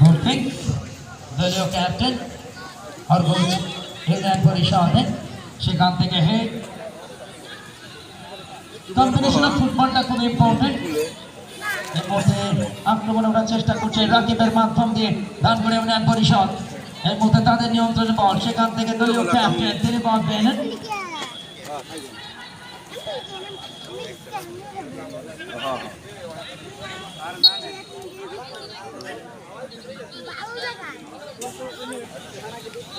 Goal kick দলীয় captain হরগোজ union পরিষদে সেখান থেকে হেড কম্বিনেশন অফ ফুটবলটা খুব ইম্পর্টেন্ট এই মুহূর্তে আক্রমণ করার চেষ্টা করছে রাকিবের মাধ্যম দিয়ে ধানগুড়ি ইউনিয়ন পরিষদ এই মুহূর্তে তাদের নিয়ন্ত্রণে বল সেখান থেকে দলীয় ক্যাপ্টেন তিনি বল ধানগুড়ার অধিনায়ক রাকিব লম্বা করে বাড়িয়েছেন এবার চলে জায়গা এক শূন্য বলে এগিয়ে গেল ধানগুড়া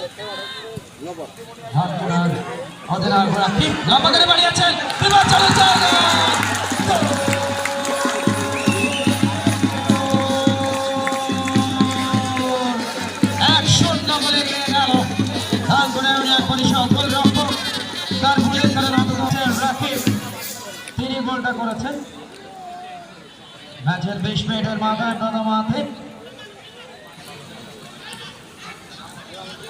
ইউনিয়ন পরিষদ গোলরক্ষক তার ভুলের কারণে আহত হচ্ছেন রাকিব তিনি গোলটা করেছেন। ম্যাচের বিশ মিনিটের মাথায় প্রথম হাতে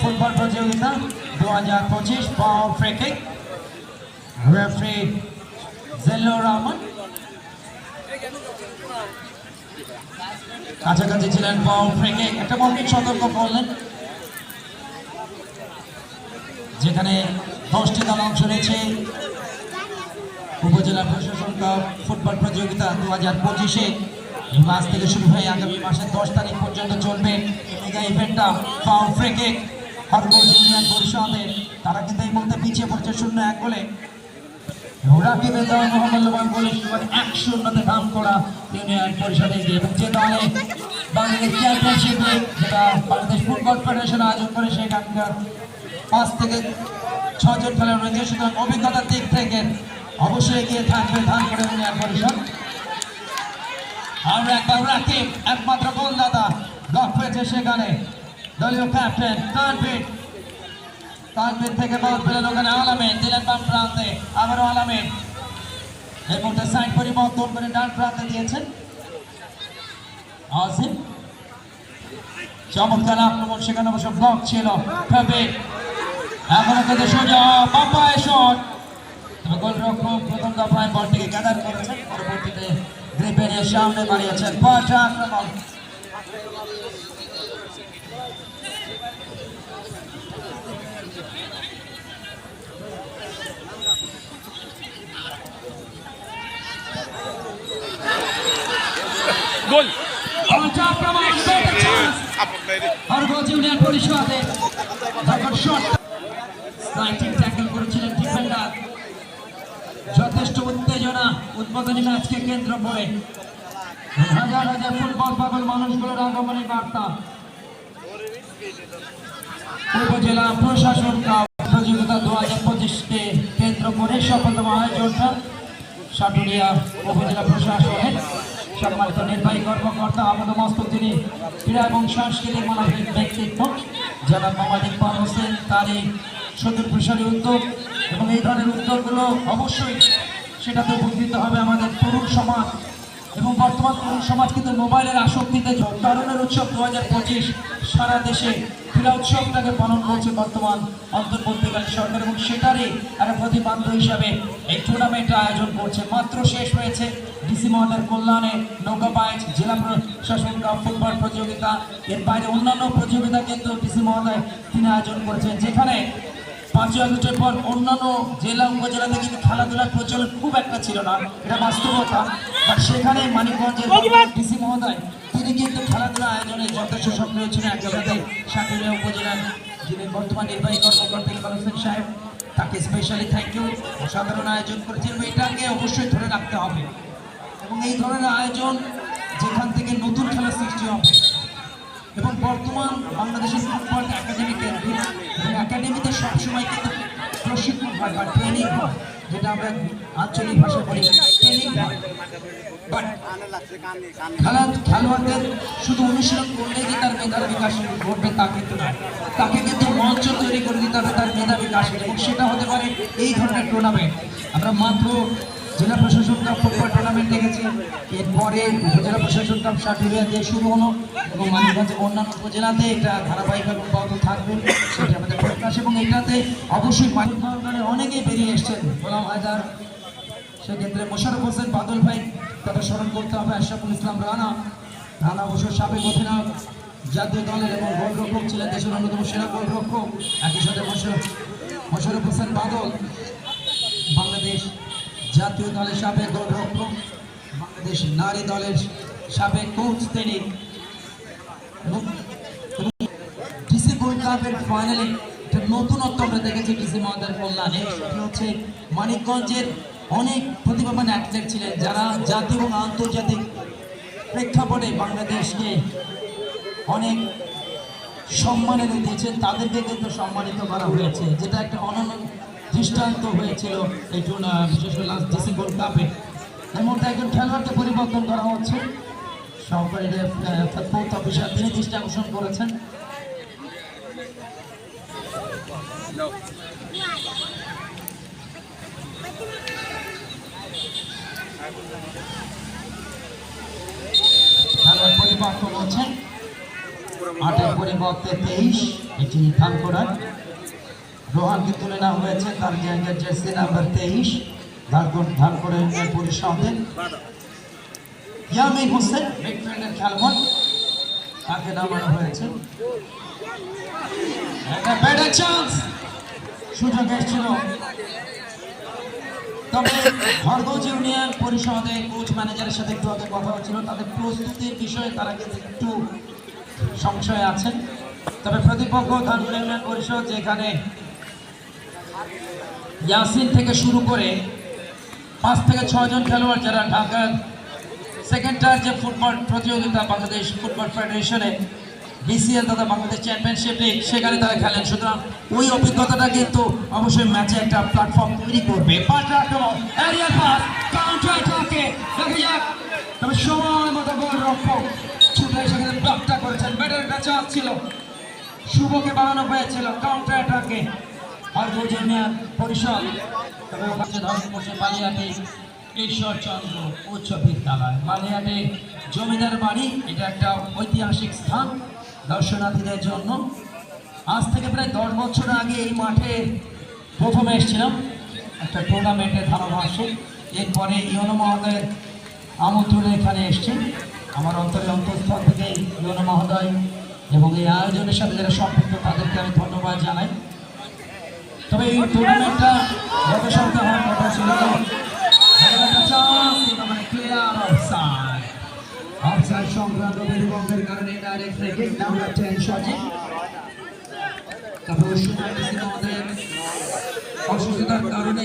ফুটবল প্রতিযোগিতা দু হাজার পঁচিশ পাওয়ার ফ্রেকিং রেফারি জেল্লুর রহমান। কাছাকাছি ছিলেন পাওয়ার ফ্রেকে একটা মৌখিক সতর্ক করলেন। যেখানে দশটি দল অংশ নিয়েছে উপজেলা প্রশাসন কাপ ফুটবল প্রতিযোগিতা দু হাজার পঁচিশে এই মাস থেকে শুরু হয়ে আগামী মাসের দশ তারিখ পর্যন্ত চলবে। এই ইভেন্টটা ফাউল ফ্রেকে হরগোজ তারা কিন্তু এই মুহূর্তে পিছিয়ে পড়ছে শূন্য এক বলে রাকিবের দেওয়া মহামূল্যবান বলে এক শূন্যতে দাম করা ইউনিয়ন পরিষদে গিয়ে এবং যে দলে বাংলাদেশ চ্যাম্পিয়নশিপে আয়োজন করে সেখানকার পাঁচ থেকে ছজন খেলোয়াড় রয়েছে। অভিজ্ঞতার দিক থেকে অবশ্যই এগিয়ে থাকবে ধান করে ইউনিয়ন পরিষদ। আমরা একবার রাকিব একমাত্র গোলদাতা লক হয়েছে সেখানে। দলীয় ক্যাপ্টেন তানভীর। তানভীর থেকে বল পেলেন ওখানে আলামিন, দিলেন বাম প্রান্তে, আবারও আলামিন। এই মুহূর্তে সাইড পরিবর্তন করে ডান প্রান্তে দিয়েছেন। আসিম চমৎকার আক্রমণ, সেখানে অবশ্য ব্লক ছিল তবে কিন্তু সোজা বাম্পায় শট গোলরক্ষক প্রথম দফায় বলটিকে গ্যাদার করেছেন, পরবর্তীতে সামনে বাড়িয়েছেন। পাল্টা আক্রমণ। গোল। করেছিলেন যথেষ্ট উত্তেজনা উদ্বোধনী ম্যাচকে কেন্দ্র করে। হাজার হাজার ফুটবল পাগল মানুষগুলোর আগমনের বার্তা। উপজেলা প্রশাসন প্রতিযোগিতা দু হাজার পঁচিশকে কেন্দ্র করে সফলতম আয়োজনটা সাটুরিয়া উপজেলা প্রশাসনের সম্মানিত নির্বাহী কর্মকর্তা, আমাদের মস্তক যিনি ক্রীড়া এবং সাংস্কৃতিক মানবিক ব্যক্তিত্ব যারা মোহাম্মদ ইকবাল হোসেন তার এই সুদূর প্রসারী উদ্যোগ এবং এই ধরনের উদ্যোগগুলো অবশ্যই সেটাতে উপকৃত হবে আমাদের তরুণ সমাজ এবং বর্তমান তরুণ সমাজ কিন্তু মোবাইলের আসক্তিতে তরুণের উৎসব দু হাজার পঁচিশ, সারা দেশে ক্রীড়া উৎসবটাকে পালন করছে বর্তমান অন্তর্বর্তীকালীন সরকার এবং সেটারই একটা প্রতিপাদ্য হিসাবে এই টুর্নামেন্ট আয়োজন করছে। মাত্র শেষ হয়েছে ডিসি মহলের কল্যাণে নৌকা বাইচ জেলা প্রশাসন কাপ ফুটবল প্রতিযোগিতা। এর বাইরে অন্যান্য প্রতিযোগিতা কিন্তু ডিসি মহোদয় তিনি আয়োজন করেছেন, যেখানে পাঁচই আগস্টের পর অন্যান্য জেলা উপজেলাতে কিন্তু খেলাধুলার প্রচলন খুব একটা ছিল না, এটা বাস্তবতা। বাট সেখানে মানিকগঞ্জের ডিসি মহোদয় তিনি কিন্তু খেলাধুলা আয়োজনে যথেষ্ট সক্রিয় ছিলেন। একই সাথে সাকুলিয়া উপজেলার যিনি বর্তমান নির্বাহী কর্মকর্তা ইকবাল সাহেব, তাকে স্পেশালি থ্যাংক ইউ অসাধারণ আয়োজন করেছেন এটাকে অবশ্যই ধরে রাখতে হবে। এবং এই ধরনের আয়োজন যেখান থেকে নতুন খেলার সৃষ্টি হবে। এবং বর্তমান বাংলাদেশের ফুটবল একাডেমি একাডেমিতে সবসময় কিন্তু প্রশিক্ষণ হয় বা ট্রেনিং হয়, যেটা আমরা আঞ্চলিক ভাষা বলি ট্রেনিং হয়। খেলা খেলোয়াড়দের শুধু অনুশীলন করলেই যে তার মেধার বিকাশ বিকাশ ঘটবে তা কিন্তু নয়। তাকে কিন্তু মঞ্চ তৈরি করে দিতে হবে তার মেধা বিকাশের এবং সেটা হতে পারে এই ধরনের টুর্নামেন্ট আমরা মাত্র জেলা প্রশাসন কাপ ফুটবল টুর্নামেন্ট দেখেছি। এরপরে উপজেলা প্রশাসন কাপ সার্টিফিকেট দিয়ে শুরু হলো এবং মানিকগঞ্জের অন্যান্য উপজেলাতে এটা ধারাবাহিক এবং অব্যাহত থাকবে। সেটা আমাদের প্রত্যাশা এবং এটাতে অবশ্যই মানিকগঞ্জে অনেকেই বেরিয়ে এসছেন। গোলাম হাজার সেক্ষেত্রে মোশারফ হোসেন, বাদল ভাই তাকে স্মরণ করতে হবে। আশরাফুল ইসলাম রানা রানা অবশ্য সাবেক অধিনায়ক, জাতীয় দলের এবং গোলরক্ষক ছিলেন দেশের অন্যতম সেরা গোলরক্ষক। একই সাথে মোশারফ মোশারফ হোসেন, বাদল, বাংলাদেশ জাতীয় দলের সাবেক গোলরক্ষক বাংলাদেশ নারী দলের সাবেক কোচ তিনি। ডিসি গোল্ড কাপের ফাইনালে একটা নতুনত্ব আমরা দেখেছি ডিসি মহাদের কল্যাণে। সেটি হচ্ছে মানিকগঞ্জের অনেক প্রতিভাবান অ্যাথলেট ছিলেন যারা জাতীয় এবং আন্তর্জাতিক প্রেক্ষাপটে বাংলাদেশকে অনেক সম্মানিত দিয়েছেন। তাদেরকে কিন্তু সম্মানিত করা হয়েছে, যেটা একটা অনন্য দৃষ্টান্ত হয়েছিল এই টুর্না বিশেষ করে লাস্ট কাপে একজন খেলোয়াড়কে পরিবর্তন করা হচ্ছে। সহকারী অফিসার তিনি দৃষ্টি আকর্ষণ করেছেন পরিবর্তন হচ্ছে। আটের পরিবর্তে তেইশ, এটি ধান করার। রোহানকে তুলে নেওয়া হয়েছে তার জায়গায় জার্সি নাম্বার তেইশ। ধান ধান করে পরিষদে। ইয়ামিন হোসেন মিডফিল্ডের খেলোয়াড়, তাকে নামানো হয়েছে। একটা সুযোগ এসেছিল। তবে খড়গজ ইউনিয়ন পরিষদে কোচ ম্যানেজারের সাথে একটু আগে কথা হচ্ছিল তাদের প্রস্তুতির বিষয়ে তারা কিন্তু একটু সংশয়ে আছেন। তবে প্রতিপক্ষ ধানপুর ইউনিয়ন পরিষদ যেখানে ইয়াসিন থেকে শুরু করে পাঁচ থেকে ছয়জন খেলোয়াড় যারা ঢাকার সেকেন্ড টায়ার যে ফুটবল প্রতিযোগিতা বাংলাদেশ ফুটবল ফেডারেশনে বিসিএল তথা বাংলাদেশ চ্যাম্পিয়নশিপ লিগ সেখানে তারা খেলেন। সুতরাং ওই অভিজ্ঞতাটা কিন্তু অবশ্যই ম্যাচে একটা প্ল্যাটফর্ম তৈরি করবে। তবে সময় মতো গোল রক্ষক ছুটে সেখানে ব্লকটা ছিল। শুভকে বানানো হয়েছিল কাউন্টার অ্যাটাকে গোজনিয়ার পরিষদ তবে ওখানে ধর্ম বালিয়াটি ঈশ্বরচন্দ্র উচ্চ বিদ্যালয় বালিয়াটি জমিদার বাড়ি এটা একটা ঐতিহাসিক স্থান দর্শনার্থীদের জন্য আজ থেকে প্রায় দশ বছর আগে এই মাঠে প্রথমে এসেছিলাম। একটা টুর্নামেন্টের ধারাভাষ্যে এরপরে ইয়নো মহোদয়ের আমন্ত্রণে এখানে এসছেন আমার অন্তরে অন্তঃস্থল থেকে ইয়নো মহোদয় এবং এই আয়োজনের সাথে যারা সম্পৃক্ত তাদেরকে আমি ধন্যবাদ জানাই তবে এই টুর্নামেন্টটা গত সপ্তাহে হওয়ার কথা ছিল। সংক্রান্ত বিলম্বের কারণে ডাইরেক্ট ফ্রি কিক নাম্বার 10 তারপর আমাদের অসুস্থতার কারণে